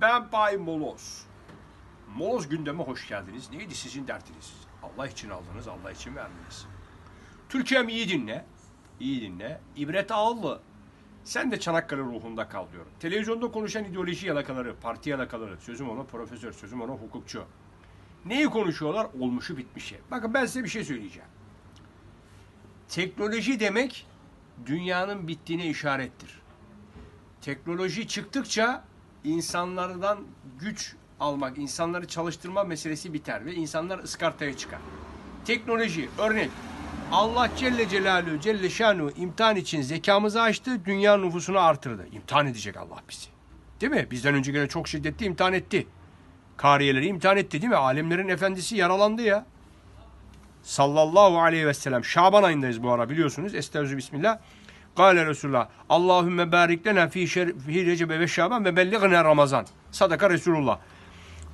Ben Bay Moloz. Moloz gündeme hoş geldiniz. Neydi sizin dertiniz? Allah için aldınız, Allah için verdiniz. Türkiye'm iyi dinle. İyi dinle. İbret ağlı. Sen de Çanakkale ruhunda kal diyorum. Televizyonda konuşan ideoloji yalakaları, parti yalakaları, sözüm ona profesör, sözüm ona hukukçu. Neyi konuşuyorlar? Olmuşu bitmişi. Bakın ben size bir şey söyleyeceğim. Teknoloji demek dünyanın bittiğine işarettir. Teknoloji çıktıkça insanlardan güç almak, insanları çalıştırma meselesi biter ve insanlar ıskartaya çıkar. Teknoloji, örnek Allah Celle Celaluhu Celle Şanu imtihan için zekamızı açtı, dünya nüfusunu artırdı. İmtihan edecek Allah bizi. Değil mi? Bizden önce gene çok şiddetli imtihan etti. Kariyeleri imtihan etti değil mi? Alemlerin efendisi yaralandı ya. Sallallahu aleyhi ve sellem. Şaban ayındayız bu ara biliyorsunuz. Estaizu bismillah. Kale Resulullah. Allahümme barik lena fi, fi Recebe ve Şaban ve belliğne Ramazan. Sadaka Resulullah.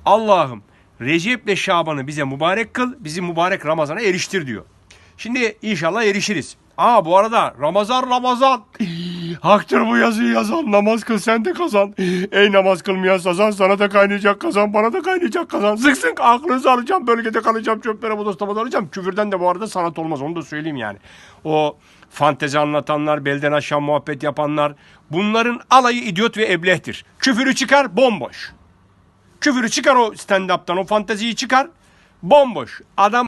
Allah'ım Recep ve Şaban'ı bize mübarek kıl, bizi mübarek Ramazan'a eriştir diyor. Şimdi inşallah erişiriz. Aa bu arada Ramazan Ramazan. Haktır bu yazıyı yazan. Namaz kıl sen de kazan. Ey namaz kılmayan sazan sana da kaynayacak kazan. Bana da kaynayacak kazan. Sık aklınızı alacağım. Bölgede kalacağım. Çöplere bodoslamada alacağım. Küfürden de bu arada sanat olmaz. Onu da söyleyeyim yani. O fantezi anlatanlar, belden aşağı muhabbet yapanlar. Bunların alayı idiot ve eblehtir. Küfürü çıkar bomboş. Küfürü çıkar o stand-up'tan. O fanteziyi çıkar. Bomboş. Adam